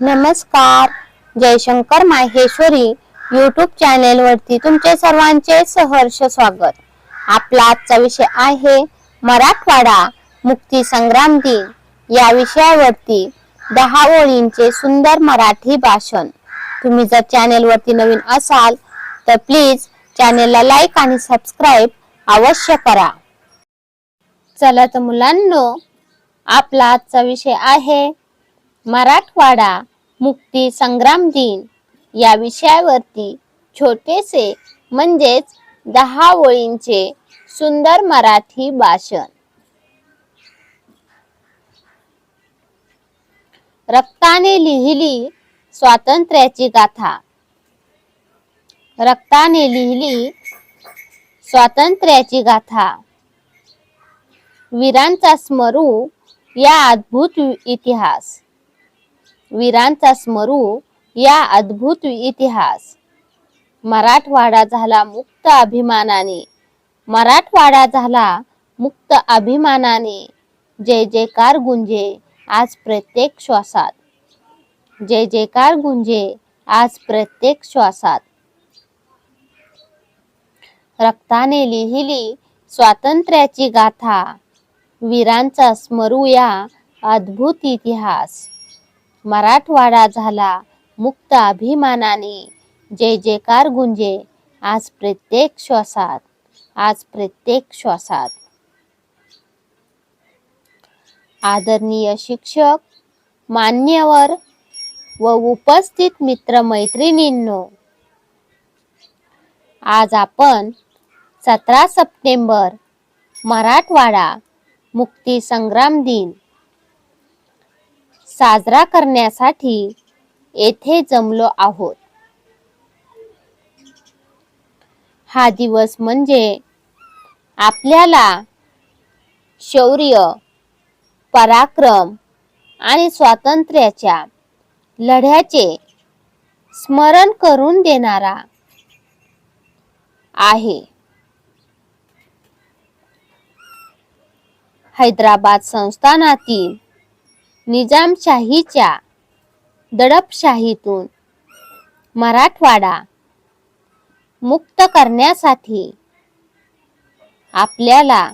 नमस्कार. Jaishankar Maheshwari YouTube channel वरती तुमचे सर्वांचे सहर्ष स्वागत. आपला आजचा विषय आहे मराठवाडा मुक्ती संग्राम दिन. या विषयावरती दहा ओळींचे सुंदर मराठी भाषण. तुम्ही जर चॅनेल वरती नवीन असाल तर प्लीज चॅनेलला लाईक आणि सबस्क्राईब अवश्य करा. चला तर मुलांनो आपला आजचा विषय आहे मराठवाडा मुक्ती संग्राम दिन. या विषयावरती छोटेसे म्हणजेच दहा ओळींचे सुंदर मराठी भाषण. रक्ताने लिहिली स्वातंत्र्याची गाथा. रक्ताने लिहिली स्वातंत्र्याची गाथा. वीरांचा स्मरू या अद्भुत इतिहास. वीरांचा स्मरू या अद्भुत इतिहास. मराठवाडा झाला मुक्त अभिमानाने. मराठवाडा झाला मुक्त अभिमानाने. जय जयकार गुंजे आज प्रत्येक श्वासात. जय जयकार गुंजे आज प्रत्येक श्वासात. रक्ताने लिहिली स्वातंत्र्याची गाथा. वीरांचा स्मरूया अद्भुत इतिहास. मराठवाडा झाला मुक्त अभिमानाने. जय जयकार गुंजे. आज प्रत्येक श्वासात आज प्रत्येक श्वासात. आदरणीय शिक्षक मान्यवर व उपस्थित मित्र मैत्रिणींनो आज आपण सतरा सप्टेंबर मराठवाडा मुक्ती संग्राम दिन साजरा करण्यासाठी येथे जमलो आहोत. हा दिवस म्हणजे आपल्याला शौर्य पराक्रम आणि स्वातंत्र्याच्या लढ्याचे स्मरण करून देणारा आहे. हैदराबाद संस्थानातील निजामशाहीच्या दडपशाहीतून मराठवाडा मुक्त करण्यासाठी आपल्याला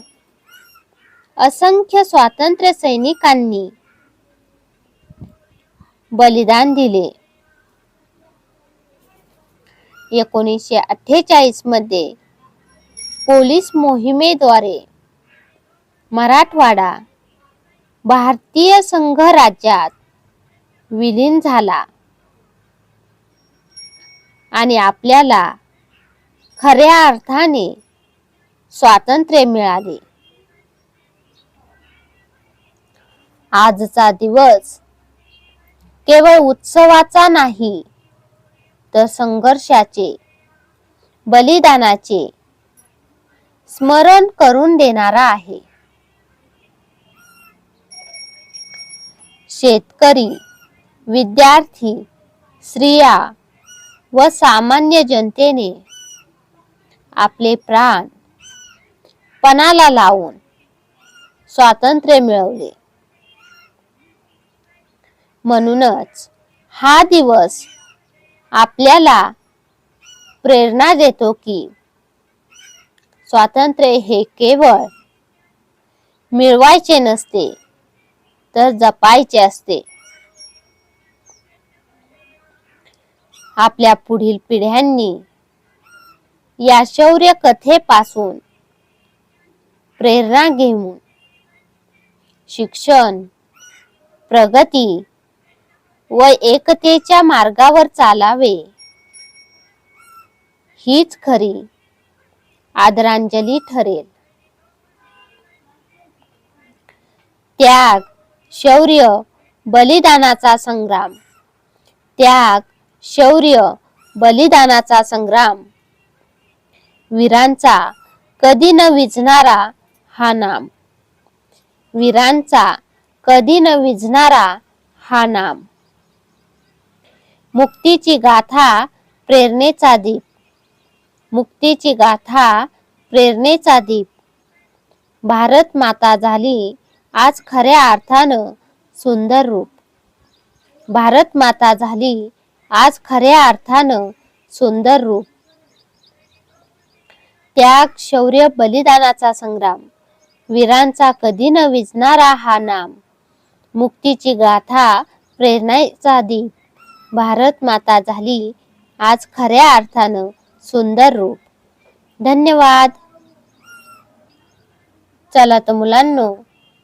असंख्य स्वातंत्र्य सैनिकांनी बलिदान दिले. एकोणीसशे अठ्ठेचाळीसमध्ये पोलीस मोहिमेद्वारे मराठवाडा भारतीय संघ राज्यात विलीन झाला. आणि आपल्याला खऱ्या अर्थाने स्वातंत्र्य मिळाले. आजचा दिवस केवळ उत्सवाचा नाही तर संघर्षाचे बलिदानाचे स्मरण करून देणारा आहे. शेतकरी विद्यार्थी स्त्रिया व सामान्य जनतेने आपले प्राण पणाला लावून स्वातंत्र्य मिळवले. म्हणूनच हा दिवस आपल्याला प्रेरणा देतो की स्वातंत्र्य हे केवळ मिळवायचे नसते तर जपायचे असते. आपल्या पुढील पिढ्यांनी या शौर्य कथेपासून प्रेरणा घेऊन शिक्षण प्रगती व एकतेच्या मार्गावर चालावे. हीच खरी आदरांजली ठरेल. त्याग शौर्य बलिदानाचा संग्राम. त्याग शौर्य बलिदानाचा संग्राम. वीरांचा कधी न विझणारा हा नाम. वीरांचा कधी न विझणारा हा नाम. मुक्तीची गाथा प्रेरणेचा दीप. मुक्तीची गाथा प्रेरणेचा दीप. भारत माता झाली आज खऱ्या अर्थानं सुंदर रूप. भारत माता झाली आज खऱ्या अर्थानं सुंदर रूप. त्याग शौर्य बलिदानाचा संग्राम. वीरांचा कधी न विजणारा हा नाम. मुक्तीची गाथा प्रेरणेचा दीप. भारत माता झाली आज खऱ्या अर्थानं सुंदर रूप. धन्यवाद. चला तर मुलांनो